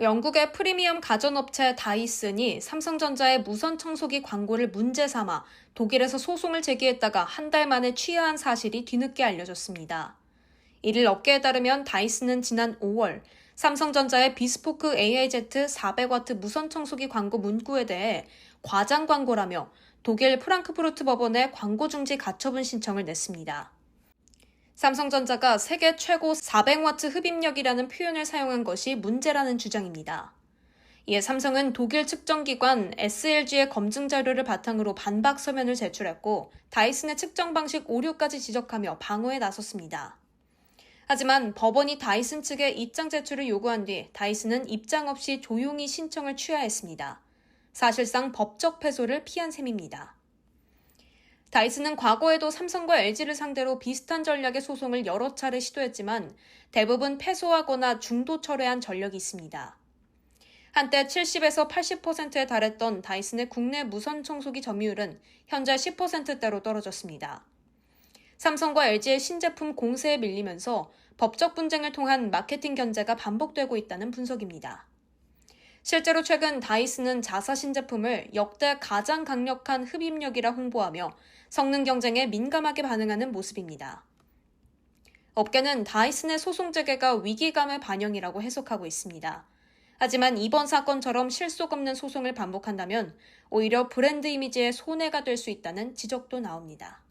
영국의 프리미엄 가전업체 다이슨이 삼성전자의 무선 청소기 광고를 문제 삼아 독일에서 소송을 제기했다가 한 달 만에 취하한 사실이 뒤늦게 알려졌습니다. 이를 업계에 따르면 다이슨은 지난 5월 삼성전자의 비스포크 AIZ 400W 무선 청소기 광고 문구에 대해 과장 광고라며 독일 프랑크푸르트 법원에 광고 중지 가처분 신청을 냈습니다. 삼성전자가 세계 최고 400W 흡입력이라는 표현을 사용한 것이 문제라는 주장입니다. 이에 삼성은 독일 측정기관 SLG의 검증 자료를 바탕으로 반박 서면을 제출했고 다이슨의 측정 방식 오류까지 지적하며 방어에 나섰습니다. 하지만 법원이 다이슨 측에 입장 제출을 요구한 뒤 다이슨은 입장 없이 조용히 신청을 취하했습니다. 사실상 법적 패소를 피한 셈입니다. 다이슨은 과거에도 삼성과 LG를 상대로 비슷한 전략의 소송을 여러 차례 시도했지만 대부분 패소하거나 중도 철회한 전력이 있습니다. 한때 70에서 80%에 달했던 다이슨의 국내 무선 청소기 점유율은 현재 10%대로 떨어졌습니다. 삼성과 LG의 신제품 공세에 밀리면서 법적 분쟁을 통한 마케팅 견제가 반복되고 있다는 분석입니다. 실제로 최근 다이슨은 자사 신제품을 역대 가장 강력한 흡입력이라 홍보하며 성능 경쟁에 민감하게 반응하는 모습입니다. 업계는 다이슨의 소송 재개가 위기감의 반영이라고 해석하고 있습니다. 하지만 이번 사건처럼 실속 없는 소송을 반복한다면 오히려 브랜드 이미지에 손해가 될 수 있다는 지적도 나옵니다.